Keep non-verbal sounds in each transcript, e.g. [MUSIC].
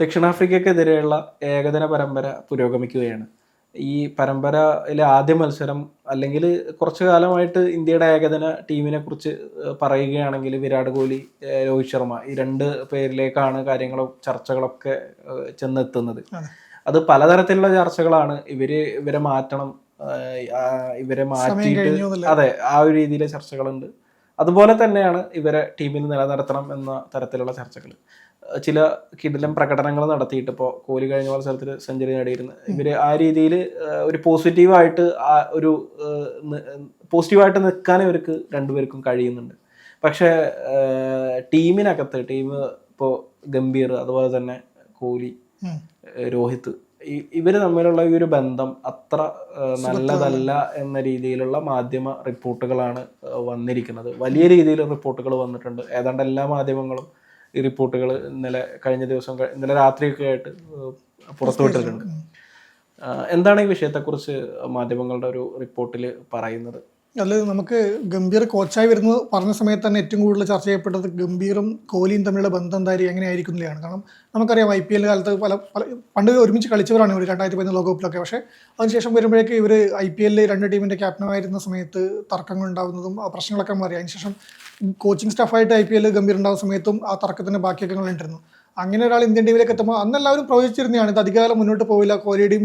ദക്ഷിണാഫ്രിക്കക്കെതിരെയുള്ള ഏകദിന പരമ്പര പുരോഗമിക്കുകയാണ്. ഈ പരമ്പരയിലെ ആദ്യ മത്സരം അല്ലെങ്കിൽ കുറച്ചു കാലമായിട്ട് ഇന്ത്യയുടെ ഏകദിന ടീമിനെ കുറിച്ച് പറയുകയാണെങ്കിൽ വിരാട് കോഹ്ലി രോഹിത് ശർമ്മ ഈ രണ്ട് പേരിലേക്കാണ് കാര്യങ്ങളും ചർച്ചകളൊക്കെ ചെന്നെത്തുന്നത്. അത്. പലതരത്തിലുള്ള ചർച്ചകളാണ് ഇവർ ഇവരെ മാറ്റണം ഇവരെ മാറ്റിയിട്ട് അതെ ആ ഒരു രീതിയിലെ ചർച്ചകളുണ്ട്. അതുപോലെ തന്നെയാണ് ഇവരെ ടീമിൽ നിലനിർത്തണം എന്ന തരത്തിലുള്ള ചർച്ചകൾ. ചില കിടിലം പ്രകടനങ്ങൾ നടത്തിയിട്ട് ഇപ്പോൾ കോഹ്ലി കഴിഞ്ഞ മത്സരത്തിൽ സെഞ്ചുറി നേടിയിരുന്നു. ഇവർ ആ രീതിയിൽ ഒരു പോസിറ്റീവായിട്ട് ആ ഒരു പോസിറ്റീവായിട്ട് നിൽക്കാൻ ഇവർക്ക് രണ്ടുപേർക്കും കഴിയുന്നുണ്ട്. പക്ഷേ ടീമിനകത്ത് ടീം ഇപ്പോൾ ഗംഭീർ അതുപോലെ തന്നെ കോഹ്ലി രോഹിത് ഇവർ ഇവർ തമ്മിലുള്ള ഈ ഒരു ബന്ധം അത്ര നല്ലതല്ല എന്ന രീതിയിലുള്ള മാധ്യമ റിപ്പോർട്ടുകളാണ് വന്നിരിക്കുന്നത്. വലിയ രീതിയിൽ റിപ്പോർട്ടുകൾ വന്നിട്ടുണ്ട്. ഏതാണ്ട് എല്ലാ മാധ്യമങ്ങളും റിപ്പോർട്ടുകൾ ഇന്നലെ കഴിഞ്ഞ ദിവസം ഇന്നലെ രാത്രിയൊക്കെ ആയിട്ട് പുറത്തു പുറത്തുവിട്ടിട്ടുണ്ട് എന്താണ് ഈ വിഷയത്തെക്കുറിച്ച് മാധ്യമങ്ങളുടെ ഒരു റിപ്പോർട്ടിൽ പറയുന്നത്? അതിൽ നമുക്ക് ഗംഭീർ കോച്ചായി വരുന്നത് പറഞ്ഞ സമയത്ത് തന്നെ ഏറ്റവും കൂടുതൽ ചർച്ച ചെയ്യപ്പെട്ടത് ഗംഭീറും കോഹ്ലിയും തമ്മിലുള്ള ബന്ധം എന്തായാലും എങ്ങനെയായിരിക്കും എന്നുള്ളതാണ് കാരണം നമുക്കറിയാം ഐ പി എൽ കാലത്ത് പല പല പണ്ട് ഒരുമിച്ച് കളിച്ചവരാണ് ഇവർ രണ്ടായിരത്തി പതിനൊന്ന് ലോകകപ്പിലൊക്കെ. പക്ഷേ അതിനുശേഷം വരുമ്പോഴേക്ക് ഇവർ ഐ പി എല്ലിൽ രണ്ട് ടീമിന്റെ ക്യാപ്റ്റനായിരുന്ന സമയത്ത് തർക്കങ്ങൾ ഉണ്ടാകുന്നതും പ്രശ്നങ്ങളൊക്കെ മാറി. അതിനുശേഷം കോച്ചിങ് സ്റ്റാഫായിട്ട് ഐ പി എല്ലിൽ ഗംഭീർ ഉണ്ടാകുന്ന സമയത്തും ആ തർക്കത്തിന്റെ ബാക്കിയൊക്കെ ഉണ്ടായിരുന്നു അങ്ങനെ ഒരാൾ ഇന്ത്യൻ ടീമിലേക്ക് എത്തുമ്പോൾ അന്ന് എല്ലാവരും പ്രവചിച്ചിരുന്നതാണ് ഇത് അധികകാലം മുന്നോട്ട് പോവില്ല കോഹ്ലിയുടെയും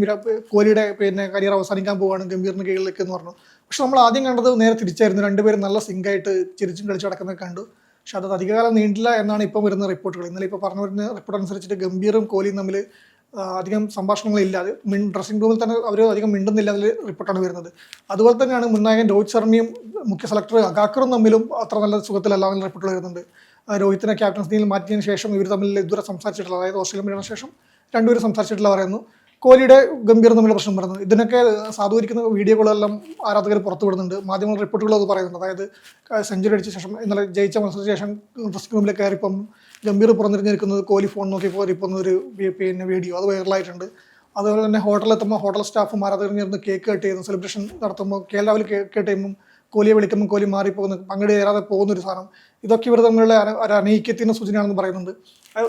കോഹ്ലിയുടെ പിന്നെ കരിയർ അവസാനിക്കാൻ പോവാണ് ഗംഭീറിന് കീഴിലേക്ക് എന്ന് പറഞ്ഞു. പക്ഷെ നമ്മൾ ആദ്യം കണ്ടത് നേരെ തിരിച്ചായിരുന്നു രണ്ടുപേരും നല്ല സിങ്കായിട്ട് ചിരിച്ചും കളിച്ചു നടക്കുന്നത് കണ്ടു. പക്ഷെ അത് അധികകാലം നീണ്ടില്ല എന്നാണ് ഇപ്പം വരുന്ന റിപ്പോർട്ടുകൾ ഇന്നലെ ഇപ്പോൾ പറഞ്ഞു വരുന്ന റിപ്പോർട്ട് അനുസരിച്ചിട്ട് ഗംഭീറും കോഹ്ലിയും തമ്മിൽ അധികം സംഭാഷണങ്ങളില്ലാതെ മിൻ ഡ്രസ്സിംഗ് റൂമിൽ തന്നെ അവർ അധികം മിണ്ടുന്നില്ല അതിൽ റിപ്പോർട്ടാണ് വരുന്നത്. അതുപോലെ തന്നെയാണ് മുൻനായകൻ രോഹിത് ശർമ്മയും മുഖ്യ സെലക്ടർ അഗാക്കറും തമ്മിലും അത്ര നല്ല സുഖത്തിലല്ല എന്ന റിപ്പോർട്ടുകൾ വരുന്നുണ്ട്. രോഹിത്തിനെ ക്യാപ്റ്റൻസിനിയിൽ മാറ്റിയതിന് ശേഷം ഇവർ തമ്മിൽ ഇതുവരെ സംസാരിച്ചിട്ടില്ല. അതായത് ഓസ്ട്രേലിയ ശേഷം രണ്ടുപേരും സംസാരിച്ചിട്ടില്ല പറയുന്നു. കോഹ്ലിയുടെ ഗംഭീർ തമ്മിലുള്ള പ്രശ്നം പറയുന്നത് ഇതിനൊക്കെ സാധൂരിക്കുന്ന വീഡിയോകളെല്ലാം ആരാധകർ പുറത്തുവിടുന്നുണ്ട് മാധ്യമ റിപ്പോർട്ടുകൾ അത് പറയുന്നുണ്ട്. അതായത് സെഞ്ചുറി അടിച്ച ശേഷം ഇന്നലെ ജയിച്ച മത്സരത്തിന് ശേഷം ഡ്രസ്സിംഗ് റൂമിലേക്ക് കയറിപ്പം ഗംഭീർ പുറന്നിരിക്കുന്നത് കോഹ്ലി ഫോൺ നോക്കി പോരിപ്പം ഒരു പിന്നെ വീഡിയോ അത് വൈറലായിട്ടുണ്ട്. അതുപോലെ തന്നെ ഹോട്ടലിലെത്തുമ്പോൾ ഹോട്ടൽ സ്റ്റാഫ് ആരാധകരും ചേർന്ന് കേക്ക് കട്ട് ചെയ്യുന്നു. സെലിബ്രേഷൻ നടത്തുമ്പോൾ കെ രാവിലെ കേക്ക് കട്ട് ചെയ്യുമ്പോൾ കോഹ്ലിയെ വിളിക്കുമ്പോൾ കോഹ്ലി മാറിപ്പോകുന്ന പങ്കെടുക്കാതെ പോകുന്ന ഒരു സാധനം. ഇതൊക്കെ ഇവർ തമ്മിലുള്ള ഒരു അനൈക്യത്തിന്റെ സൂചനയാണെന്ന് പറയുന്നുണ്ട്.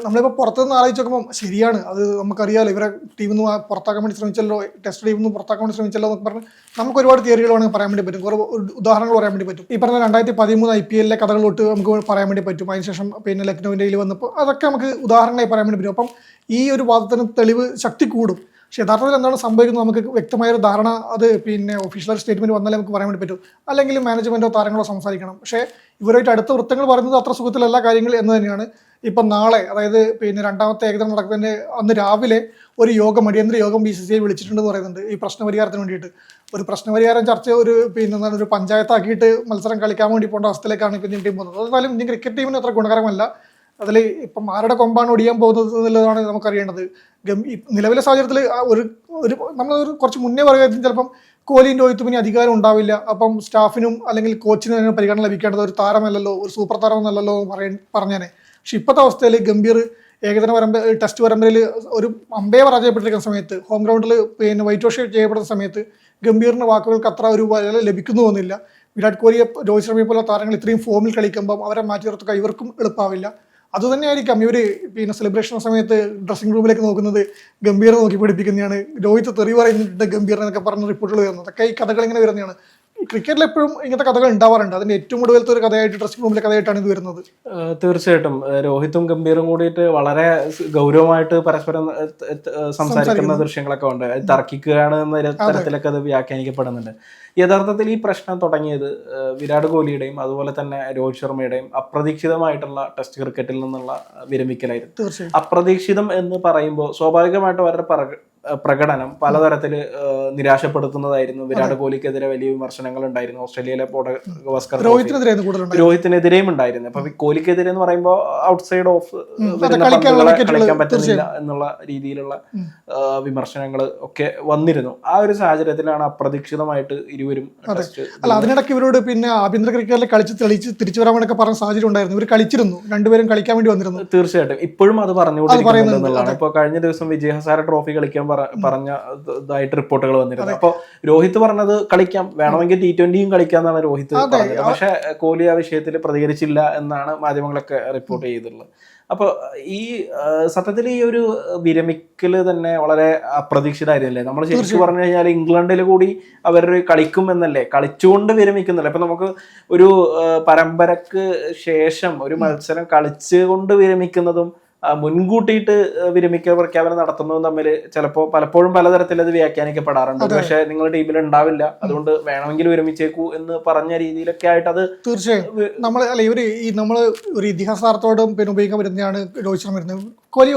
നമ്മളിപ്പോൾ പുറത്തുനിന്ന് ആലോചിച്ച് നോക്കുമ്പോൾ ശരിയാണ്. അത് നമുക്കറിയാലോ ഇവരെ ടീമിൽ നിന്ന് പുറത്താക്കാൻ വേണ്ടി ശ്രമിച്ചല്ലോ ടെസ്റ്റ് ടീമിൽ നിന്ന് പുറത്താക്കാൻ വേണ്ടി ശ്രമിച്ചല്ലോ എന്നൊക്കെ പറഞ്ഞ് നമുക്ക് ഒരുപാട് തിയറികൾ വേണമെങ്കിൽ പറയാൻ വേണ്ടി പറ്റും. കുറേ ഉദാഹരണങ്ങൾ പറയാൻ വേണ്ടി പറ്റും. ഈ പറഞ്ഞ രണ്ടായിരത്തി പതിമൂന്ന് ഐ പി എല്ലിലെ കഥകൾ നമുക്ക് പറയാൻ വേണ്ടി പറ്റും. അതിനുശേഷം പിന്നെ ലക്നൗവിന്റെ കയ്യിൽ വന്നപ്പോൾ അതൊക്കെ നമുക്ക് ഉദാഹരണമായി പറയാൻ വേണ്ടി പറ്റും. അപ്പം ഈ ഒരു വാദത്തിന് തെളിവ് ശക്തി കൂടും. പക്ഷെ യഥാർത്ഥത്തിൽ എന്താണ് സംഭവിക്കുന്നത്? നമുക്ക് വ്യക്തമായ ഒരു ധാരണ അത് പിന്നെ ഒഫീഷ്യൽ സ്റ്റേറ്റ്മെന്റ് വന്നാലേ നമുക്ക് പറയാൻ വേണ്ടി പറ്റും. അല്ലെങ്കിൽ മാനേജ്മെന്റോ താരങ്ങളോ സംസാരിക്കണം. പക്ഷേ ഇവരുമായിട്ട് അടുത്ത വൃത്തങ്ങൾ പറയുന്നത് അത്ര സുഖത്തിലല്ല കാര്യങ്ങൾ എന്ന് തന്നെയാണ്. ഇപ്പം നാളെ അതായത് പിന്നെ രണ്ടാമത്തെ ഏകദിനം നടക്കുന്നതിന് അന്ന് രാവിലെ ഒരു യോഗം അടിയന്തര യോഗം ബി സി സി ഐ വിളിച്ചിട്ടുണ്ടെന്ന് പറയുന്നുണ്ട്. ഈ പ്രശ്നപരിഹാരത്തിന് വേണ്ടിയിട്ട്. ഒരു പ്രശ്നപരിഹാരം ചർച്ച ഒരു പിന്നെ എന്താണ് ഒരു പഞ്ചായത്താക്കിയിട്ട് മത്സരം കളിക്കാൻ വേണ്ടി പോകേണ്ട അവസ്ഥയിലേക്കാണ് ഇപ്പം ഇന്ത്യൻ ടീം പോകുന്നത്. അതായത് ഇന്ത്യൻ ക്രിക്കറ്റ് ടീമിന് അത്ര ഗുണകരമല്ല. അതിൽ ഇപ്പം ആരുടെ കൊമ്പാണ് ഒടിയാൻ പോകുന്നത് എന്നുള്ളതാണ് നമുക്കറിയേണ്ടത്. നിലവിലെ സാഹചര്യത്തിൽ ഒരു ഒരു നമ്മൾ കുറച്ച് മുന്നേ പറയുകയായിരുന്നു ചിലപ്പം കോഹ്ലിയും രോഹിത്തും അധികാരം ഉണ്ടാവില്ല. അപ്പം സ്റ്റാഫിനും അല്ലെങ്കിൽ കോച്ചിനും അതിന് പരിഗണന ലഭിക്കേണ്ടത് ഒരു താരമല്ലല്ലോ ഒരു സൂപ്പർ താരമൊന്നല്ലല്ലോ പറയ പറഞ്ഞേനെ. പക്ഷെ ഇപ്പോഴത്തെ അവസ്ഥയിൽ ഗംഭീർ ഏകദിന പരമ്പര ടെസ്റ്റ് പരമ്പരയിൽ ഒരു അമ്പയെ പരാജയപ്പെട്ടിരിക്കുന്ന സമയത്ത് ഹോം ഗ്രൗണ്ടിൽ പിന്നെ വൈറ്റ് വാഷ് ചെയ്യപ്പെടുന്ന സമയത്ത് ഗംഭീറിന്റെ വാക്കുകൾക്ക് അത്ര ഒരു വില ലഭിക്കുന്നു എന്നില്ല. വിരാട് കോഹ്ലിയെ രോഹിത് ശർമ്മയെ പോലെ താരങ്ങൾ ഇത്രയും ഫോമിൽ കളിക്കുമ്പം അവരെ മാറ്റി നിർത്തുക ഇവർക്കും എളുപ്പമാവില്ല. അതുതന്നെയായിരിക്കാം ഇവർ പിന്നെ സെലിബ്രേഷൻ സമയത്ത് ഡ്രസ്സിംഗ് റൂമിലേക്ക് നോക്കുന്നത് ഗംഭീർ നോക്കി പഠിപ്പിക്കുന്നതാണ് രോഹിത് തെറി പറയുന്നുണ്ട് ഗംഭീർ എന്നൊക്കെ പറഞ്ഞ റിപ്പോർട്ടുകൾ വരുന്നത്. അതൊക്കെ ഈ കഥകൾ ഇങ്ങനെ വരുന്നതാണ്. ക്രിക്കറ്റിൽ എപ്പോഴും ഇങ്ങനത്തെ കഥകൾ ഉണ്ടാവാറുണ്ട്. അതിന്റെ ഏറ്റവും കൂടുതലത്തെ ഒരു കഥയായിട്ട് ഡ്രസ്സിംഗ് റൂമിലെ കഥയായിട്ടാണ് ഇത് വരുന്നത്. തീർച്ചയായിട്ടും. രോഹിത്തും ഗംഭീറും കൂടിയിട്ട് വളരെ ഗൗരവമായിട്ട് പരസ്പരം സംസാരിക്കുന്ന ദൃശ്യങ്ങളൊക്കെ ഉണ്ട്. തർക്കിക്കുകയാണ് എന്ന തരത്തിലൊക്കെ അത് വ്യാഖ്യാനിക്കപ്പെടുന്നുണ്ട്. യഥാർത്ഥത്തിൽ ഈ പ്രശ്നം തുടങ്ങിയത് വിരാട് കോഹ്ലിയുടെയും അതുപോലെ തന്നെ രോഹിത് ശർമ്മയുടെയും അപ്രതീക്ഷിതമായിട്ടുള്ള ടെസ്റ്റ് ക്രിക്കറ്റിൽ നിന്നുള്ള വിരമിക്കലായിരുന്നു. അപ്രതീക്ഷിതം എന്ന് പറയുമ്പോൾ സ്വാഭാവികമായിട്ടും അവരുടെ പ്രകടനം പലതരത്തിൽ നിരാശപ്പെടുത്തുന്നതായിരുന്നു. വിരാട് കോഹ്ലിക്കെതിരെ വലിയ വിമർശനങ്ങൾ ഉണ്ടായിരുന്നു. ഓസ്ട്രേലിയയിലെ പോട ഗവസ്കർ ട്രോഫി. രോഹിത്തിനെതിരെയാണ് കൂടുതലുണ്ടായത് രോഹിത്തിനെതിരെയും ഉണ്ടായിരുന്നു. അപ്പൊ കോഹ്ലിക്കെതിരെ എന്ന് പറയുമ്പോൾ ഓഫ് കളിക്കാനുള്ള പന്തുകളെ wicketകൾ കളിക്കാൻ പറ്റുന്നില്ല എന്നുള്ള രീതിയിലുള്ള വിമർശനങ്ങൾ ഒക്കെ വന്നിരുന്നു. ആ ഒരു സാഹചര്യത്തിലാണ് അപ്രതീക്ഷിതമായിട്ട് ഇരുവരും അല്ല അതിനിടയ്ക്ക് ഇവരോട് പിന്നെ ആഭ്യന്തര ക്രിക്കറ്റിൽ കളിച്ച് തെളിച്ച് തിരിച്ചു വരാമെന്നൊക്കെ പറഞ്ഞ സാഹചര്യം ഉണ്ടായിരുന്നു. ഇവർ കളിച്ചിരുന്നു. രണ്ടുപേരും കളിക്കാൻ വേണ്ടി വന്നിരുന്നു. തീർച്ചയായിട്ടും. ഇപ്പോഴും അത് പറഞ്ഞുകൊണ്ടിരിക്കുന്നുണ്ട് പറയുന്നുണ്ട്, ഇപ്പൊ കഴിഞ്ഞ ദിവസം വിജയ് ഹസാര ട്രോഫി കളിക്കാൻ പറ- പറഞ്ഞ ഇതായിട്ട് റിപ്പോർട്ടുകൾ വന്നിരുന്നു അപ്പൊ രോഹിത് പറഞ്ഞത് കളിക്കാം. വേണമെങ്കിൽ ടി ട്വന്റിയും കളിക്കാന്നാണ് രോഹിത് പറഞ്ഞത്. പക്ഷെ കോഹ്ലി ആ വിഷയത്തിൽ പ്രതികരിച്ചില്ല എന്നാണ് മാധ്യമങ്ങളൊക്കെ റിപ്പോർട്ട് ചെയ്തിട്ടുള്ളത്. അപ്പോൾ ഈ സത്യത്തിൽ ഈ ഒരു വിരമിക്കൽ തന്നെ വളരെ അപ്രതീക്ഷിതമായിരുന്നില്ലേ? നമ്മൾ ശരിക്കും പറഞ്ഞു കഴിഞ്ഞാൽ ഇംഗ്ലണ്ടിൽ കൂടി അവർ കളിക്കും എന്നല്ലേ? കളിച്ചുകൊണ്ട് വിരമിക്കുന്നില്ല. അപ്പൊ നമുക്ക് ഒരു പരമ്പരക്ക് ശേഷം ഒരു മത്സരം കളിച്ചുകൊണ്ട് വിരമിക്കുന്നതും മുൻകൂട്ടിയിട്ട് വിരമിക്കൽ പ്രഖ്യാപനം നടത്തുന്നതും തമ്മിൽ ചിലപ്പോൾ പലപ്പോഴും പലതരത്തിൽ അത് വ്യാഖ്യാനിക്കപ്പെടാറുണ്ട്. പക്ഷെ നിങ്ങളുടെ ടീമിൽ ഉണ്ടാവില്ല. അതുകൊണ്ട് വേണമെങ്കിൽ വിരമിച്ചേക്കൂ എന്ന് പറഞ്ഞ രീതിയിലൊക്കെ ആയിട്ട് അത് തീർച്ചയായും. നമ്മൾ അല്ല ഇവർ ഈ നമ്മൾ ഒരു ഇതിഹാസാർത്ഥത്തോടും പിന്നെ ഉപയോഗിക്കാൻ വരുന്നതാണ് രോഹിത് ശർമ്മ വരുന്നത്. കോഹ്ലി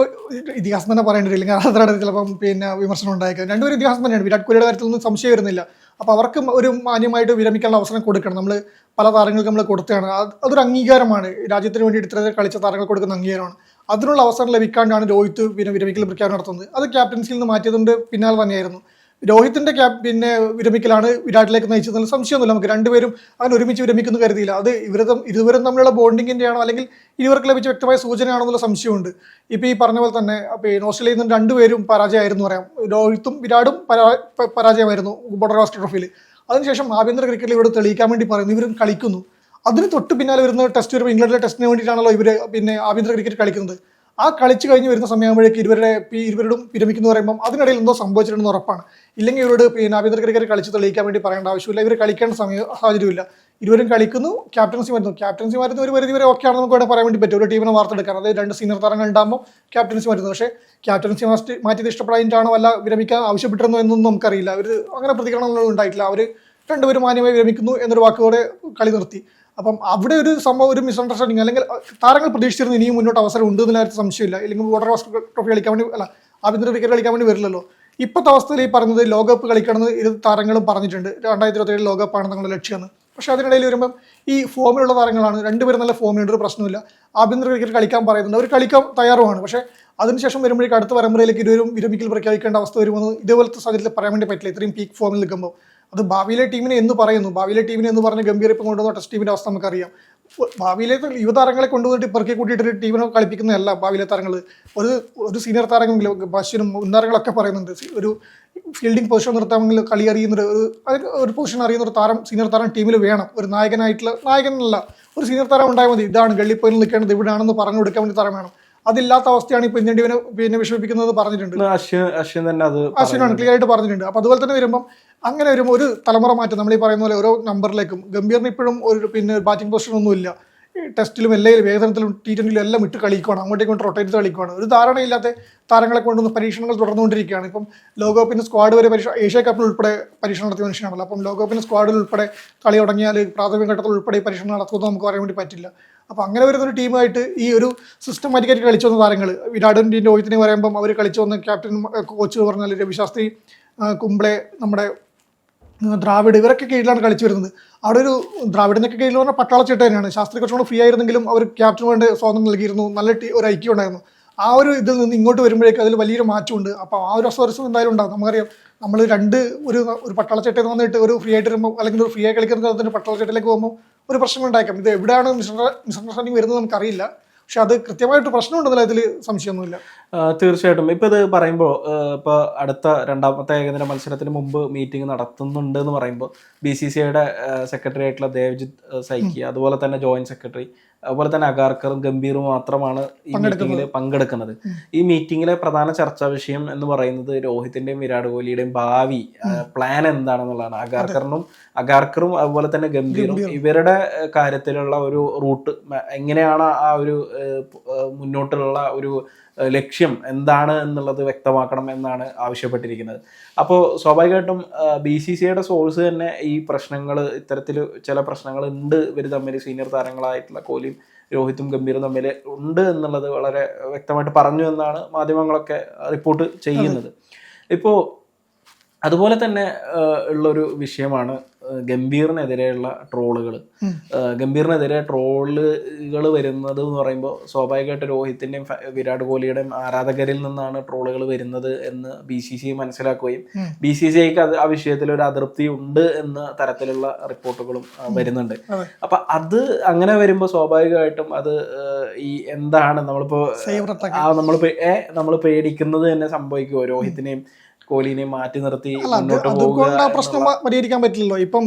ഇതിഹാസം തന്നെ പറയേണ്ടി അല്ലെങ്കിൽ അത്ര ചിലപ്പം പിന്നെ വിമർശനം ഉണ്ടായേക്കാം. രണ്ടുപേരും ഇതിഹാസം തന്നെയാണ്. വിരാട് കോഹ്ലിയുടെ കാര്യത്തിൽ ഒന്നും സംശയം വരുന്നില്ല. അപ്പോൾ അവർക്ക് ഒരു മാന്യമായിട്ട് വിരമിക്കാനുള്ള അവസരം കൊടുക്കണം. നമ്മൾ പല താരങ്ങൾക്ക് നമ്മൾ കൊടുത്തതാണ്. അത് അതൊരു അംഗീകാരമാണ്. രാജ്യത്തിന് വേണ്ടി ഇത്ര കളിച്ച താരങ്ങൾ കൊടുക്കുന്ന അംഗീകാരമാണ്. അതിനുള്ള അവസരം ലഭിക്കാണ്ടാണ് രോഹിത് പിന്നെ വിരമിക്കൽ പ്രഖ്യാപനം നടത്തുന്നത്. അത് ക്യാപ്റ്റൻസിയിൽ നിന്ന് മാറ്റിയതുകൊണ്ട് പിന്നാലെ തന്നെയായിരുന്നു. രോഹിത്തിന്റെ ക്യാപ് പിന്നെ വിരമിക്കലാണ് വിരാട്ടിലേക്ക് നയിച്ചത് സംശയമൊന്നുമില്ല. നമുക്ക് രണ്ടുപേരും അങ്ങനെ ഒരുമിച്ച് വിരമിക്കുന്നു കരുതിയില്ല. അത് ഇവർ തം- ഇരുവരും തമ്മിലുള്ള ബോണ്ടിങ്ങിന്റെ ആണോ അല്ലെങ്കിൽ ഇരുവർക്ക് ലഭിച്ച വ്യക്തമായ സൂചനയാണോ എന്നുള്ള സംശയമുണ്ട്. ഇപ്പോൾ ഈ പറഞ്ഞ പോലെ തന്നെ പിന്നെ ഓസ്ട്രേലിയയിൽ നിന്ന് രണ്ടുപേരും പരാജയമായിരുന്നു പറയാം. രോഹിത്തും വിരാടും പരാ- പരാജയമായിരുന്നു. ബോർഡർ ഗാവസ്കർ ട്രോഫിയിൽ. അതിനുശേഷം ആഭ്യന്തര ക്രിക്കറ്റിൽ ഇവിടെ തെളിയിക്കാൻ വേണ്ടി പറയുന്നു. ഇവരും കളിക്കുന്നു. അതിന് തൊട്ട് പിന്നാലെ വരുന്ന ടെസ്റ്റ് വരുമ്പോൾ ഇംഗ്ലണ്ടിലെ ടെസ്റ്റിന് വേണ്ടിയിട്ടാണല്ലോ ഇവർ പിന്നെ ആഭ്യന്തര ക്രിക്കറ്റ് കളിക്കുന്നത്. ആ കളിച്ച് കഴിഞ്ഞ് വരുന്ന സമയമാകുമ്പോഴേക്ക് ഇരുവരുടെ ഇരുവരോടും വിരമിക്കുന്നു പറയുമ്പോൾ അതിനിടയിൽ എന്തോ സംഭവിച്ചിട്ടുണ്ടെന്ന് ഉറപ്പാണ്. ഇല്ലെങ്കിൽ ഇവരോട് പിന്നെ ആഭ്യന്തര ക്രിക്കറ്റ് കളിച്ച് തെളിയിക്കാൻ വേണ്ടി പറയേണ്ട ആവശ്യമില്ല. ഇവർ കളിക്കേണ്ട സമയം സാഹചര്യമില്ല. ഇരുവരും കളിക്കുന്നു ക്യാപ്റ്റൻസി മരുന്നു ക്യാപ്റ്റൻസി മരുന്ന് ഒരു പരിധി വരെ ഓക്കെ ആണെന്ന് നമുക്ക് ഇവിടെ പറയാൻ വേണ്ടി പറ്റും. ഒരു ടീമിനെ വാർത്തെടുക്കാൻ. അതായത് രണ്ട് സീനിയർ താരങ്ങൾ ഉണ്ടാകുമ്പോൾ ക്യാപ്റ്റൻസി മരുന്നു പക്ഷേ ക്യാപ്റ്റൻസി മാറ്റി മാറ്റിയത് ഇഷ്ടപ്പെടായിട്ടാണോ അല്ല വിരമിക്കാൻ ആവശ്യപ്പെട്ടിരുന്നോ എന്നൊന്നും നമുക്കറിയില്ല. അവർ അങ്ങനെ പ്രതികരണങ്ങളൊന്നും ഉണ്ടായിട്ടില്ല. അവർ രണ്ടുപേരും മാന്യമായി വിരമിക്കുന്നു എന്നൊരു വാക്കുകളോടെ കളി നിർത്തി. അപ്പം അവിടെ ഒരു സംഭവം ഒരു മിസ്അണ്ടർസ്റ്റാൻഡിങ് അല്ലെങ്കിൽ താരങ്ങൾ പ്രതീക്ഷിച്ചിരുന്നു ഇനിയും മുന്നോട്ട് അവസരം ഉണ്ട് എന്നുള്ള സംശയമില്ല. അല്ലെങ്കിൽ വാട്ടർ വാസ്കർ ട്രോഫി കളിക്കാൻ വേണ്ടി അല്ല ആഭ്യന്തര ക്രിക്കറ്റ് കളിക്കാൻ വേണ്ടി വരില്ലല്ലോ. ഇപ്പോഴത്തെ അവസ്ഥയിൽ ഈ പറഞ്ഞത് ലോകകപ്പ് കളിക്കണമെന്ന് ഇരു താരങ്ങളും പറഞ്ഞിട്ടുണ്ട്. രണ്ടായിരത്തി ഇരുപത്തി ഏഴ് ലോകകപ്പാണ് തങ്ങളുടെ ലക്ഷ്യമെന്ന് പക്ഷേ അതിനിടയിൽ വരുമ്പം ഈ ഫോമിലുള്ള താരങ്ങളാണ്. രണ്ടുപേരും നല്ല ഫോമിലുണ്ട് ഒരു പ്രശ്നമില്ല ആഭ്യന്തര ക്രിക്കറ്റ് കളിക്കാൻ പറയുന്നുണ്ട്. അവർ കളിക്കാൻ തയ്യാറുമാണ്. പക്ഷേ അതിനുശേഷം വരുമ്പോഴേക്കും അടുത്ത പരമ്പരയിലേക്ക് ഇരുവരും വിരമിക്കൽ പ്രഖ്യാപിക്കേണ്ട അവസ്ഥ വരുമെന്ന് ഇതേപോലത്തെ സാഹചര്യത്തിൽ പറയാൻ വേണ്ടി പറ്റില്ല. ഇത്രയും പീക്ക് ഫോമിൽ നിൽക്കുമ്പോൾ. അത് ഭാവിയിലെ ടീമിനെ എന്ന് പറയുന്നു. ഭാവിയിലെ ടീമിനെ എന്ന് പറഞ്ഞ് ഗംഭീർ ഇപ്പം കൊണ്ടുവന്ന ടെസ്റ്റ് ടീമിന്റെ അവസ്ഥ നമുക്കറിയാം. ഭാവിയിലെ യുവതാരങ്ങളെ കൊണ്ടുവന്നിട്ട് പെറുക്കി കൂട്ടിയിട്ട് ടീമിനെ കളിപ്പിക്കുന്നതല്ല ഭാവിയിലെ താരങ്ങൾ ഒരു ഒരു സീനിയർ താരമെങ്കിലും ബഷീറും മുൻതാരങ്ങളൊക്കെ പറയുന്നുണ്ട്. ഒരു ഫീൽഡിംഗ് പൊസിഷൻ നിർത്താമെങ്കിൽ കളി അറിയുന്നൊരു ഒരു- ഒരു പൊസിഷൻ അറിയുന്ന ഒരു താരം സീനിയർ താരം ടീമിൽ വേണം. ഒരു നായകനായിട്ടുള്ള നായകനല്ല ഒരു സീനിയർ താരം ഉണ്ടായാൽ മതി. ഇതാണ് ഗള്ളിപ്പോയിൽ നിൽക്കേണ്ടത് ഇവിടെയാണെന്ന് പറഞ്ഞു കൊടുക്കാൻ വേണ്ടി താരം വേണം. അതില്ലാത്ത അവസ്ഥയാണ് ഇപ്പൊ ഇന്ത്യൻ ടീമിനെ പിന്നെ വിഷമിപ്പിക്കുന്നത് പറഞ്ഞിട്ടുണ്ട്. അശ്വിൻ തന്നെ അത് അശ്വിനാണ് ക്ലിയർ ആയിട്ട് പറഞ്ഞിട്ടുണ്ട്. അപ്പൊ അതുപോലെ തന്നെ വരുമ്പം അങ്ങനെ വരുമ്പോൾ ഒരു തലമുറ മാറ്റം. നമ്മൾ ഈ പറയുന്ന പോലെ ഓരോ നമ്പറിലേക്കും ഗംഭീറിന് ഇപ്പോഴും ഒരു പിന്നെ ബാറ്റിംഗ് പൊസിഷൻ ഒന്നുമില്ല ഇല്ല. ടെസ്റ്റിലും എല്ലായിലും വേദനത്തിലും ടി ട്വന്റിയിലും എല്ലാം ഇട്ട് കളിക്കുവാണ്. അങ്ങോട്ടേക്ക് ഇങ്ങോട്ട് റൊട്ടേറ്റ് കളിക്കുകയാണ് കളിക്കുവാണ്. ഒരു ധാരണയില്ലാത്ത താരങ്ങളെ കൊണ്ടുവന്ന് പരീക്ഷണങ്ങൾ തുടർന്നുകൊണ്ടിരിക്കുകയാണ്. ഇപ്പം ലോകകപ്പിന്റെ സ്ക്വാഡ് വരെ പരീക്ഷ ഏഷ്യ കപ്പിൽ ഉൾപ്പെടെ പരീക്ഷണം നടത്തിയ മനുഷ്യനാണല്ലോ. അപ്പം ലോകകപ്പിന്റെ സ്ക്വാഡിൽ ഉൾപ്പെടെ കളി തുടങ്ങിയാൽ പ്രാഥമിക ഘട്ടത്തിൽ ഉൾപ്പെടെ പരീക്ഷണം നടത്തുമെന്ന് നമുക്ക് പറയാൻ വേണ്ടി പറ്റില്ല. അപ്പോൾ അങ്ങനെ വരുന്ന ഒരു ടീമായിട്ട് ഈ ഒരു സിസ്റ്റമാറ്റിക്കായിട്ട് കളിച്ചു വന്ന താരങ്ങൾ വിരാടിന്റെ രോഹിത്തിനെ പറയുമ്പം അവർ കളിച്ചു വന്ന ക്യാപ്റ്റൻ കോച്ച് എന്ന് പറഞ്ഞാൽ രവിശാസ്ത്രി കുംബ്ലെ നമ്മുടെ ദ്രാവിഡ് ഇവരൊക്കെ കീഴിലാണ് കളിച്ചു വരുന്നത്. അവിടെ ഒരു ദ്രാവിഡിനൊക്കെ കീഴിൽ പറഞ്ഞാൽ പട്ടാളച്ചേട്ട തന്നെയാണ്. ശാസ്ത്രി കുറച്ചുകൂടെ ഫ്രീ ആയിരുന്നെങ്കിലും അവർ ക്യാപ്റ്റൻ വേണ്ടി സ്വാതന്ത്ര്യം നൽകിയിരുന്നു. നല്ല ഒരു ഐക്യം ഉണ്ടായിരുന്നു. ആ ഒരു ഇതിൽ നിന്ന് ഇങ്ങോട്ട് വരുമ്പോഴേക്കും അതിൽ വലിയൊരു മാറ്റമുണ്ട്. അപ്പോൾ ആ ഒരു അസ്വരസം എന്തായാലും ഉണ്ടാകും. നമുക്കറിയാം നമ്മൾ രണ്ട് ഒരു ഒരു പട്ടാളച്ചേട്ടയിൽ വന്നിട്ട് ഒരു ഫ്രീ ആയിട്ട് വരുമ്പോൾ അല്ലെങ്കിൽ ഒരു ഫ്രീ ആയി കളിക്കുന്ന പട്ടാള പട്ടാളച്ചേട്ടയിലേക്ക് പോകുമ്പോൾ ഒരു പ്രശ്നം ഉണ്ടായേക്കാം. ഇത് എവിടെയാണ് മിസ്അണ്ടർസ്റ്റാൻഡിങ് വരുന്നത് നമുക്കറിയില്ല. പക്ഷെ അത് കൃത്യമായിട്ട് പ്രശ്നമുണ്ടെന്നുള്ള ഇതിൽ സംശയമൊന്നുമില്ല. തീർച്ചയായിട്ടും. ഇപ്പൊ ഇത് പറയുമ്പോൾ ഇപ്പൊ അടുത്ത രണ്ടാമത്തെ ഏകദിന മത്സരത്തിന് മുമ്പ് മീറ്റിംഗ് നടത്തുന്നുണ്ട് എന്ന് പറയുമ്പോൾ ബി സി സി ഐയുടെ സെക്രട്ടറി ആയിട്ടുള്ള ദേവ്ജിത്ത് സൈക്കി അതുപോലെ തന്നെ ജോയിന്റ് സെക്രട്ടറി അതുപോലെ തന്നെ അഗാർക്കറും ഗംഭീറും മാത്രമാണ് ഈ മീറ്റിംഗിൽ പങ്കെടുക്കുന്നത്. ഈ മീറ്റിംഗിലെ പ്രധാന ചർച്ചാ വിഷയം എന്ന് പറയുന്നത് രോഹിത്തിന്റെയും വിരാട് കോഹ്ലിയുടെയും ഭാവി പ്ലാൻ എന്താണെന്നുള്ളതാണ്. അഗാർക്കറിനും അഗാർക്കറും അതുപോലെ തന്നെ ഗംഭീറും ഇവരുടെ കാര്യത്തിലുള്ള ഒരു റൂട്ട് എങ്ങനെയാണ് ആ ഒരു മുന്നോട്ടുള്ള ഒരു ലക്ഷ്യം എന്താണ് എന്നുള്ളത് വ്യക്തമാക്കണം എന്നാണ് ആവശ്യപ്പെട്ടിരിക്കുന്നത്. അപ്പോൾ സ്വാഭാവികമായിട്ടും ബി സി സിയുടെ സോഴ്സ് തന്നെ ഈ പ്രശ്നങ്ങൾ ഇത്തരത്തിൽ ചില പ്രശ്നങ്ങൾ ഉണ്ട്. ഇവർ തമ്മിൽ സീനിയർ താരങ്ങളായിട്ടുള്ള കോഹ്ലിയും രോഹിത്തും ഗംഭീറും തമ്മിൽ ഉണ്ട് എന്നുള്ളത് വളരെ വ്യക്തമായിട്ട് പറഞ്ഞു എന്നാണ് മാധ്യമങ്ങളൊക്കെ റിപ്പോർട്ട് ചെയ്യുന്നത്. ഇപ്പോൾ അതുപോലെ തന്നെ ഉള്ളൊരു വിഷയമാണ് ഗംഭീറിനെതിരെയുള്ള ട്രോളുകൾ ഗംഭീറിനെതിരെ ട്രോളുകൾ വരുന്നത് എന്ന് പറയുമ്പോൾ സ്വാഭാവികമായിട്ട് രോഹിത്തിന്റെയും വിരാട് കോഹ്ലിയുടെയും ആരാധകരിൽ നിന്നാണ് ട്രോളുകൾ വരുന്നത് എന്ന് ബി സി സി മനസ്സിലാക്കുകയും ബി സി സി ഐക്ക് അത് ആ വിഷയത്തിൽ ഒരു അതൃപ്തി ഉണ്ട് എന്ന തരത്തിലുള്ള റിപ്പോർട്ടുകളും വരുന്നുണ്ട്. അപ്പൊ അത് അങ്ങനെ വരുമ്പോൾ സ്വാഭാവികമായിട്ടും അത് ഈ എന്താണ് നമ്മളിപ്പോ ആ നമ്മൾ നമ്മൾ പേടിക്കുന്നത് തന്നെ സംഭവിക്കുമോ രോഹിത്തിനെയും കോഹ്ലിനെയും മാറ്റി നിർത്തി അതുകൊണ്ട് ആ പ്രശ്നം പരിഹരിക്കാൻ പറ്റില്ലല്ലോ. ഇപ്പം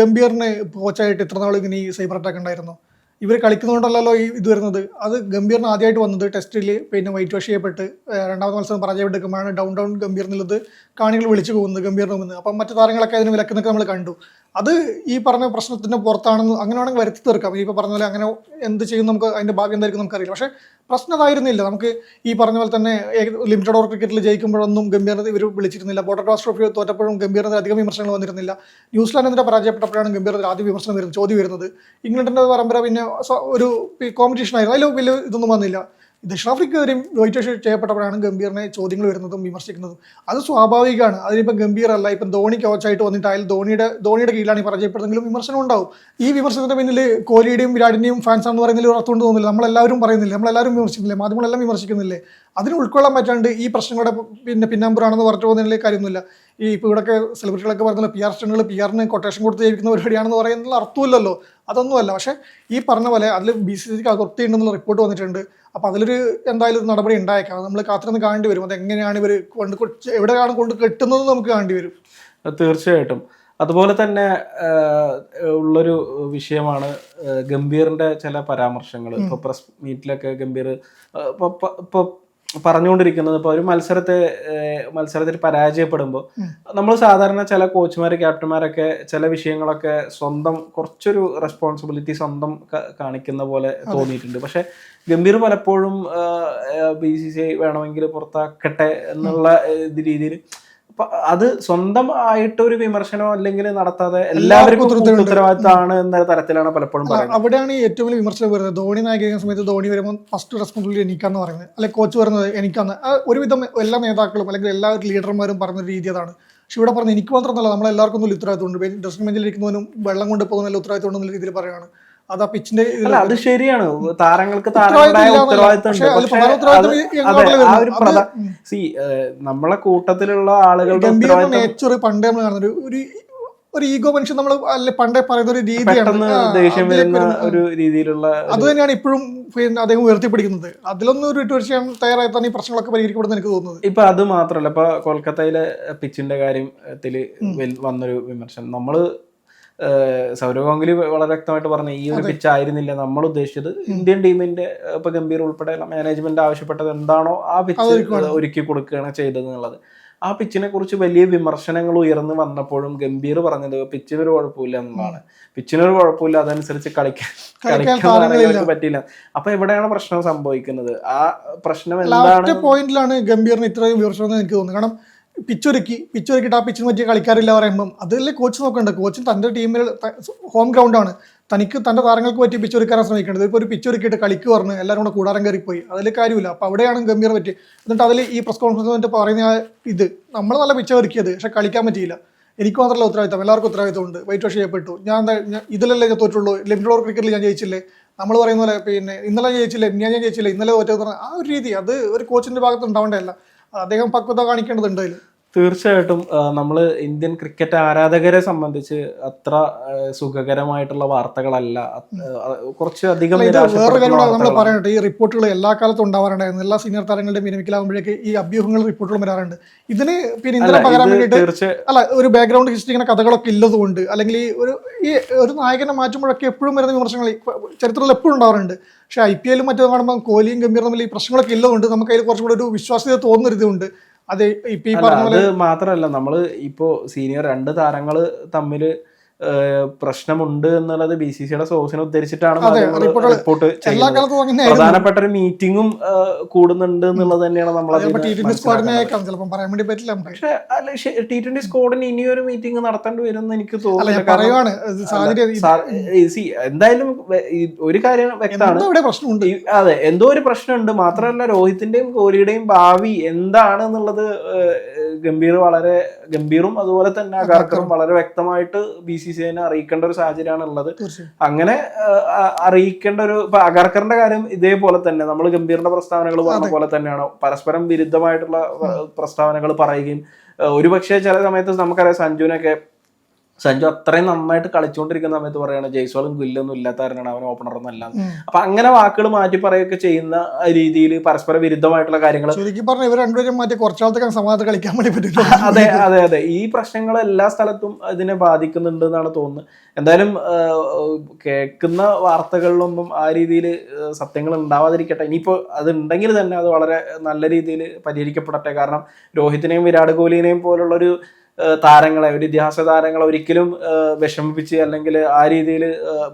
ഗംഭീറിന് കോച്ചായിട്ട് ഇത്ര നാൾ ഇങ്ങനെ ഈ സൈബർ അറ്റാക്ക് ഉണ്ടായിരുന്നു. ഇവർ കളിക്കുന്നതുകൊണ്ടല്ലോ ഈ ഇത് വരുന്നത്. അത് ഗംഭീറിന് ആദ്യമായിട്ട് വന്നത് ടെസ്റ്റിൽ പിന്നെ വൈറ്റ് വാഷ് ചെയ്യപ്പെട്ട് രണ്ടാമത്തെ മത്സരം പരാജയപ്പെടുക്കുമ്പോഴാണ് ഡൗൺ ഡൗൺ ഗംഭീർ എന്നുള്ളത് കാണികൾ വിളിച്ചു പോകുന്നത് ഗംഭീറിന് മുന്ന് അപ്പം മറ്റു താരങ്ങളൊക്കെ അതിന് വിലക്കുന്നൊക്കെ നമ്മൾ കണ്ടു. അത് ഈ പറഞ്ഞ പ്രശ്നത്തിന്റെ പുറത്താണെന്ന് അങ്ങനെ വേണമെങ്കിൽ വരുത്തി തീർക്കാം. ഈ പറഞ്ഞ പോലെ അങ്ങനെ എന്ത് ചെയ്യും നമുക്ക് അതിന്റെ ഭാവി എന്തായിരിക്കും നമുക്കറിയില്ല. പക്ഷേ പ്രശ്നം അതായിരുന്നില്ല നമുക്ക് ഈ പറഞ്ഞ പോലെ തന്നെ ലിമിറ്റഡ് ഓവർ ക്രിക്കറ്റിൽ ജയിക്കുമ്പോഴൊന്നും ഗംഭീർ ഇവർ വിളിച്ചിരുന്നില്ല. ബോർഡർ ക്ലാസ് ട്രോഫി തോറ്റപ്പോഴും ഗംഭീരത അധികം വിമർശനങ്ങൾ വന്നിരുന്നില്ല. ന്യൂസിലാൻഡിനെതിരെ പരാജയപ്പെട്ടപ്പോഴാണ് ഗംഭീർ ആദ്യ വിമർശനം വരുന്നത് ചോദ്യം വരുന്നത്. ഇംഗ്ലണ്ടിന്റെ പരമ്പര പിന്നെ ഒരു കോമ്പറ്റീഷൻ ആയിരുന്നു. അതിൽ വലിയ ഇതൊന്നും വന്നില്ല. ദക്ഷിണാഫ്രിക്കെതിരെയും വൈറ്റ് വാഷ് ചെയ്യപ്പെട്ടപ്പോഴാണ് ഗംഭീറിനെ ചോദ്യങ്ങൾ വരുന്നതും വിമർശിക്കുന്നതും. അത് സ്വാഭാവികമാണ്. അതിനിപ്പം ഗംഭീർ അല്ല ഇപ്പം ധോണി കോച്ചായിട്ട് വന്നിട്ട് അയാൾ ധോണിയുടെ ധോണിയുടെ കീഴിലാണ് ഈ പരാജയപ്പെടുന്നെങ്കിലും വിമർശനം ഉണ്ടാവും. ഈ വിമർശനത്തിന്റെ പിന്നിൽ കോഹ്ലിയുടെയും വിരാടിന്റെയും ഫാൻസ് ആണെന്ന് പറയുന്നതിൽ ഉറത്തുകൊണ്ട് തോന്നില്ല നമ്മളെല്ലാവരും പറയുന്നില്ല? നമ്മളെല്ലാവരും വിമർശിക്കുന്നില്ലേ? മാധ്യമങ്ങളെല്ലാം വിമർശിക്കുന്നില്ലേ? അതിന് ഉൾക്കൊള്ളാൻ പറ്റാണ്ട് ഈ പ്രശ്നങ്ങളുടെ പിന്നെ പിന്നാമ്പുറാണെന്ന് പറഞ്ഞു പോകുന്നതിൽ കാര്യമൊന്നുമില്ല. ഈ ഇപ്പോൾ ഇവിടെയൊക്കെ സെലിബ്രിറ്റികളൊക്കെ പറയുന്നത് പി ആർ സ്റ്റണ്ടുകൾ പി ആറിന് കൊട്ടേഷൻ കൊടുത്ത് ജയിക്കുന്ന പരിപാടിയാണെന്ന് പറയുന്നതിൽ അർത്ഥമില്ലല്ലോ. അതൊന്നുമല്ല പക്ഷേ ഈ പറഞ്ഞ പോലെ അതിൽ ബി സി സിക്ക് അകൃത്യമുണ്ടെന്നുള്ള റിപ്പോർട്ട് വന്നിട്ടുണ്ട്. അപ്പോൾ അതിലൊരു എന്തായാലും ഒരു നടപടി ഉണ്ടായേക്കാം. അത് നമ്മൾ കാത്തിരുന്ന് കാണേണ്ടി വരും. അത് എങ്ങനെയാണ് ഇവർ കൊണ്ട് എവിടെ എവിടെയാണ് കൊണ്ട് കെട്ടുന്നത് നമുക്ക് കാണേണ്ടി വരും. തീർച്ചയായിട്ടും. അതുപോലെ തന്നെ ഉള്ളൊരു വിഷയമാണ് ഗംഭീറിന്റെ ചില പരാമർശങ്ങൾ ഇപ്പൊ പ്രസ് മീറ്റിലൊക്കെ ഗംഭീർ ഇപ്പോൾ ഇപ്പൊ പറഞ്ഞുകൊണ്ടിരിക്കുന്നത് ഇപ്പൊ ഒരു മത്സരത്തെ മത്സരത്തിൽ പരാജയപ്പെടുമ്പോൾ നമ്മൾ സാധാരണ ചില കോച്ചുമാർ ക്യാപ്റ്റന്മാരൊക്കെ ചില വിഷയങ്ങളൊക്കെ സ്വന്തം കുറച്ചൊരു റെസ്പോൺസിബിലിറ്റി സ്വന്തം കാണിക്കുന്ന പോലെ തോന്നിയിട്ടുണ്ട്. പക്ഷെ ഗംഭീർ പലപ്പോഴും ബി സി സി ഐ വേണമെങ്കിൽ പുറത്താക്കട്ടെ എന്നുള്ള രീതിയിൽ അത് സ്വന്തം ആയിട്ട് ഒരു വിമർശനം അല്ലെങ്കിൽ നടത്താതെ എല്ലാവർക്കും. ഉത്തരവാദിത്തമാണ് എന്ന തരത്തിലാണ് പലപ്പോഴും പറയുന്നത്. അവിടെയാണ് ഏറ്റവും വലിയ വിമർശനം വരുന്നത്. ധോണി നായകൻ സമയത്ത് ധോണി വരുമ്പോൾ ഫസ്റ്റ് റെസ്പോൺസിബിലിറ്റി എനിക്കാന്ന് പറയുന്നത്. അല്ലെ കോച്ച് പറയുന്നത് എനിക്കാന്ന്. ഒരുവിധം എല്ലാ നേതാക്കളും അല്ലെങ്കിൽ എല്ലാ ലീഡർമാരും പറഞ്ഞ രീതി അതാണ്. പക്ഷെ ഇവിടെ പറഞ്ഞത് എനിക്ക് മാത്രമല്ല നമ്മളെല്ലാവർക്കും ഒന്നും ഉത്തരവാദിത്തമുണ്ട്. ഡ്രസ്സിംഗ് ബെഞ്ചിൽ ഇരിക്കുന്നവനും വെള്ളം കൊണ്ട് പോകുന്ന ഉത്തരവാദിത്തമുണ്ടെന്നുള്ള രീതിയിൽ പറയുകയാണ് അത് ആ പിച്ചിന്റെ അല്ല അത് ശരിയാണ്. താരങ്ങൾക്ക് ഇല്ലാന്നല്ല. ഉത്തരവാദിത്തം സി നമ്മളെ കൂട്ടത്തിലുള്ള ആളുകളുടെ നേച്ചർ പണ്ടേ നമ്മൾ കാണുന്നത് ഒരു- ഒരു ഈഗോ മനുഷ്യൻ നമ്മൾ പണ്ടേ പറയുന്ന ഒരു രീതിയാണ്. ദേഷ്യം വരുന്ന ഒരു രീതിയിലുള്ള അത് തന്നെയാണ് ഇപ്പോഴും അദ്ദേഹം ഉയർത്തിപ്പിടിക്കുന്നത്. അതിലൊന്നും ഒരു വിട്ടുവീഴ്ച ചെയ്യാൻ തയ്യാറായി തന്നെ ഈ പ്രശ്നങ്ങളൊക്കെ പരിഹരിക്കപ്പെടുന്ന എനിക്ക് തോന്നുന്നത്. ഇപ്പൊ അത് മാത്രല്ല ഇപ്പൊ കൊൽക്കത്തയിലെ പിച്ചിന്റെ കാര്യത്തിൽ വൽ- വന്നൊരു വിമർശനം. നമ്മൾ സൗരവ് ഗാംഗുലി വളരെ വ്യക്തമായിട്ട് പറഞ്ഞു ഈ ഒരു പിച്ച് ആയിരുന്നില്ല. നമ്മൾ ഉദ്ദേശിച്ചത് ഇന്ത്യൻ ടീമിന്റെ ഇപ്പൊ ഗംഭീർ ഉൾപ്പെടെ മാനേജ്മെന്റ് ആവശ്യപ്പെട്ടത് എന്താണോ ആ പിച്ച് ഒരുക്കി കൊടുക്കുകയാണ് ചെയ്തത് എന്നുള്ളത്. ആ പിച്ചിനെ കുറിച്ച് വലിയ വിമർശനങ്ങൾ ഉയർന്നു വന്നപ്പോഴും ഗംഭീർ പറഞ്ഞത് പിച്ചിനൊരു കുഴപ്പമില്ല എന്നാണ് പിച്ചിനൊരു കുഴപ്പമില്ല അതനുസരിച്ച് കളിക്കാൻ [LAUGHS] കളിക്കാൻ പറ്റില്ല അപ്പൊ എവിടെയാണ് പ്രശ്നം സംഭവിക്കുന്നത്? ആ പ്രശ്നം എന്താണ്? പോയിന്റിലാണ് ഗംഭീറിന് ഇത്രയും വിമർശനം എനിക്ക് തോന്നുന്നു കാരണം പിച്ചൊരുക്കി പിച്ചൊരുക്കിയിട്ട് ആ പിച്ചിന് പറ്റിയ കളിക്കാരില്ല പറയുമ്പം അതല്ലേ കോച്ച് നോക്കേണ്ടത് കോച്ച് തന്റെ ടീമിൽ ഹോം ഗ്രൗണ്ടാണ് തനിക്ക് തന്റെ താരങ്ങൾക്ക് പറ്റി പിച്ചൊരുക്കാനാണ് ശ്രമിക്കേണ്ടത്. ഇപ്പോൾ ഒരു പിച്ചൊരുക്കിയിട്ട് കളിക്ക് പറഞ്ഞ് എല്ലാവരും കൂടെ കൂടാരം കയറിപ്പോയി. അതിൽ കാര്യമില്ല. അപ്പോൾ അവിടെയാണ് ഗംഭീർ പറ്റി എന്നിട്ട് അതിൽ ഈ പ്രസ് കോൺഫറൻസ് പറയുന്ന ആ ഇത് നമ്മൾ നല്ല പിച്ച ഒരുക്കിയത് പക്ഷെ കളിക്കാൻ പറ്റിയില്ല. എനിക്ക് മാത്രമല്ല ഉത്തരവാദിത്തം. എല്ലാവർക്കും ഉത്തരവാദിത്തമുണ്ട് വെയിറ്റ് വാഷ് ചെയ്യപ്പെട്ടു. ഞാൻ ഞാൻ ഇതിലല്ലേ ഞാൻ തോറ്റുള്ളൂ? ലിമിറ്റഡ് ഓവർ ക്രിക്കറ്റിൽ ഞാൻ ജയിച്ചില്ലേ? നമ്മൾ പറയുന്ന പോലെ പിന്നെ ഇന്നലെ ജയിച്ചില്ലേ? ഞാൻ ഞാൻ ജയിച്ചില്ലേ? ഇന്നലെ തോറ്റത് ആ ഒരു രീതി. അത് ഒരു കോച്ചിന്റെ ഭാഗത്ത് ഉണ്ടാവേണ്ടതല്ല. അദ്ദേഹം പക്വത കാണിക്കേണ്ടതുണ്ട് അതിൽ തീർച്ചയായിട്ടും നമ്മൾ ഇന്ത്യൻ ക്രിക്കറ്റ് ആരാധകരെ സംബന്ധിച്ച് അത്ര സുഖകരമായിട്ടുള്ള വാർത്തകളല്ല. കുറച്ച് അധികം പറയാനുണ്ട് കാര്യം നമ്മൾ. ഈ റിപ്പോർട്ടുകൾ എല്ലാ കാലത്തും ഉണ്ടാവാറുണ്ടായിരുന്നു എല്ലാ സീനിയർ താരങ്ങളുടെയും വിരമിക്കലാകുമ്പോഴേക്ക് ഈ അഭ്യൂഹങ്ങൾ റിപ്പോർട്ടുകൾ വരാറുണ്ട്. ഇതിന് പിന്നെ ഇന്ത്യ പകരാൻ വേണ്ടിയിട്ട് അല്ല ഒരു ബാക്ക്ഗ്രൗണ്ട് ഹിസ്റ്ററി ഇങ്ങനെ കഥകളൊക്കെ ഇല്ലതുകൊണ്ട് അല്ലെങ്കിൽ ഈ ഒരു ഈ ഒരു നായകനെ മാറ്റുമ്പോഴൊക്കെ എപ്പോഴും വരുന്ന വിമർശനങ്ങൾ ചരിത്രത്തിൽ എപ്പോഴും ഉണ്ടാവാറുണ്ട്. പക്ഷേ ഐ പി എല്ലും മറ്റും കാണുമ്പോൾ കോഹ്ലിയും ഗംഭീർ തമ്മിൽ ഈ പ്രശ്നങ്ങളൊക്കെ ഇല്ലതുകൊണ്ട് നമുക്ക് അതിൽ കുറച്ചുകൂടെ ഒരു വിശ്വാസ്യത തോന്നുന്നൊരിതുണ്ട്. അത് ഇപ്പൊ മാത്രല്ല നമ്മൾ ഇപ്പോ സീനിയർ രണ്ട് താരങ്ങൾ തമ്മിൽ പ്രശ്നമുണ്ട് എന്നുള്ളത് ബി സി സിയുടെ സോഴ്സിനെ ഉദ്ധരിച്ചിട്ടാണ് റിപ്പോർട്ട് പ്രധാനപ്പെട്ട ഒരു മീറ്റിംഗും കൂടുന്നുണ്ട് എന്നുള്ളത് തന്നെയാണ് നമ്മൾ പക്ഷേ ടി ട്വന്റി സ്ക്വാഡിനെ അല്ല ടി ട്വന്റി ഇനിയൊരു മീറ്റിംഗ് നടത്തേണ്ടി വരും എന്ന് എനിക്ക് തോന്നുന്നു എന്തായാലും ഒരു കാര്യം വ്യക്തമാണ്. അതെ എന്തോ ഒരു പ്രശ്നമുണ്ട്. മാത്രമല്ല രോഹിത്തിന്റെയും കോഹ്ലിയുടെയും ഭാവി എന്താണ് എന്നുള്ളത് ഗംഭീർ വളരെ ഗംഭീറും അതുപോലെ തന്നെ അഗാർക്കറും വളരെ വ്യക്തമായിട്ട് ബി സി സി അറിയിക്കേണ്ട ഒരു സാഹചര്യമാണ് ഉള്ളത് അങ്ങനെ അറിയിക്കേണ്ട ഒരു ഇപ്പൊ അഗർക്കറിന്റെ കാര്യം ഇതേപോലെ തന്നെ നമ്മൾ ഗംഭീറിന്റെ പ്രസ്താവനകൾ പറഞ്ഞ പോലെ തന്നെയാണ്. പരസ്പരം വിരുദ്ധമായിട്ടുള്ള പ്രസ്താവനകൾ പറയുകയും ഒരുപക്ഷെ ചില സമയത്ത് നമുക്കറിയാം സഞ്ജുവിനൊക്കെ സഞ്ജു അത്രയും നന്നായിട്ട് കളിച്ചുകൊണ്ടിരിക്കുന്ന സമയത്ത് പറയാണ് ജയ്സ്വാളും ഗില്ലൊന്നും ഇല്ലാത്തവരാണ് അവൻ ഓപ്പണർ എന്നല്ല അപ്പൊ അങ്ങനെ വാക്കുകൾ മാറ്റി പറയുകയൊക്കെ ചെയ്യുന്ന രീതിയിൽ പരസ്പര വിരുദ്ധമായിട്ടുള്ള കാര്യങ്ങൾ ശരിക്കും പറഞ്ഞ ഇവർ രണ്ടുപേരും മാറ്റി കുറച്ചാളത്തേക്ക് സമാധാനം കളിക്കാൻ വേണ്ടി പറ്റില്ല [LAUGHS] അതെ അതെ അതെ. ഈ പ്രശ്നങ്ങൾ എല്ലാ സ്ഥലത്തും ഇതിനെ ബാധിക്കുന്നുണ്ട് എന്നാണ് തോന്നുന്നത്. എന്തായാലും കേൾക്കുന്ന വാർത്തകളിലൊന്നും ആ രീതിയിൽ സത്യങ്ങൾ ഉണ്ടാവാതിരിക്കട്ടെ. ഇനിയിപ്പോൾ അത് ഉണ്ടെങ്കിൽ തന്നെ അത് വളരെ നല്ല രീതിയിൽ പരിഹരിക്കപ്പെടട്ടെ. കാരണം രോഹിത്തിനെയും വിരാട് കോഹ്ലിനെയും പോലുള്ള ഒരു ആ, താരങ്ങളെ ഒരു ഇതിഹാസ താരങ്ങളെ ഒരിക്കലും വിഷമിപ്പിച്ച് അല്ലെങ്കിൽ ആ രീതിയിൽ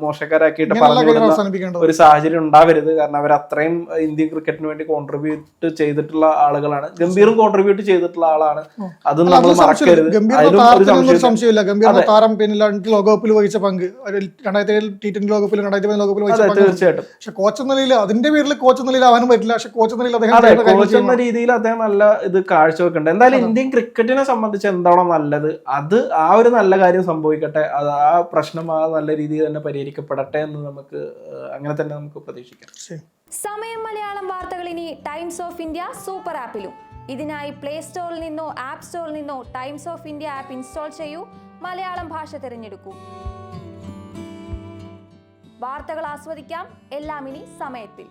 മോശക്കാരാക്കിയിട്ട് പറഞ്ഞു ഒരു സാഹചര്യം ഉണ്ടാവരുത്. കാരണം അവർ അത്രയും ഇന്ത്യൻ ക്രിക്കറ്റിന് വേണ്ടി കോൺട്രിബ്യൂട്ട് ചെയ്തിട്ടുള്ള ആളുകളാണ്. ഗംഭീറും കോൺട്രിബ്യൂട്ട് ചെയ്തിട്ടുള്ള ആളാണ്. അത് നമ്മൾ. മറക്കരുത്. സംശയമില്ല. ഗംഭീർ താരം പിന്നെ ലോകകപ്പിൽ വഹിച്ച പങ്ക്. രണ്ടായിരത്തി ഏഴ് ടി ട്വന്റി ലോകകപ്പിൽ രണ്ടായിരത്തി പതിനൊന്ന് ലോകകപ്പിൽ വഹിച്ച തീർച്ചയായിട്ടും. പക്ഷെ കോച്ച് എന്ന നിലയിൽ അതിന്റെ പേരിൽ കോച്ച് നിലയിൽ ആവാനും പറ്റില്ല. പക്ഷെ കോച്ച് എന്ന നിലയിൽ അദ്ദേഹം കോച്ച് എന്ന രീതിയിൽ അദ്ദേഹം നല്ല ഇത് കാഴ്ചവെക്കുന്നുണ്ട്. എന്തായാലും ഇന്ത്യൻ ക്രിക്കറ്റിനെ സംബന്ധിച്ച് എന്താണോ നല്ലത്. അത് ആ ഒരു നല്ല കാര്യം സംഭവിക്കട്ടെ. അത് ആ പ്രശ്നം ആ നല്ല രീതിയിൽ തന്നെ പരിഹരിക്കപ്പെടട്ടെ എന്ന് നമുക്ക് അങ്ങനെ തന്നെ നമുക്ക് പ്രതീക്ഷിക്കാം. സമയം മലയാളം വാർത്തകൾ ഇനി ടൈംസ് ഓഫ് ഇന്ത്യ സൂപ്പർ ആപ്പിലും. ഇതിനായി പ്ലേ സ്റ്റോറിൽ നിന്നോ ആപ്പ് സ്റ്റോറിൽ നിന്നോ Times of India app install ചെയ്യൂ. മലയാളം ഭാഷ തിരഞ്ഞെടുക്കൂ. വാർത്തകൾ ആസ്വദിക്കാം. എല്ലാം ഇനി സമയത്തിൽ.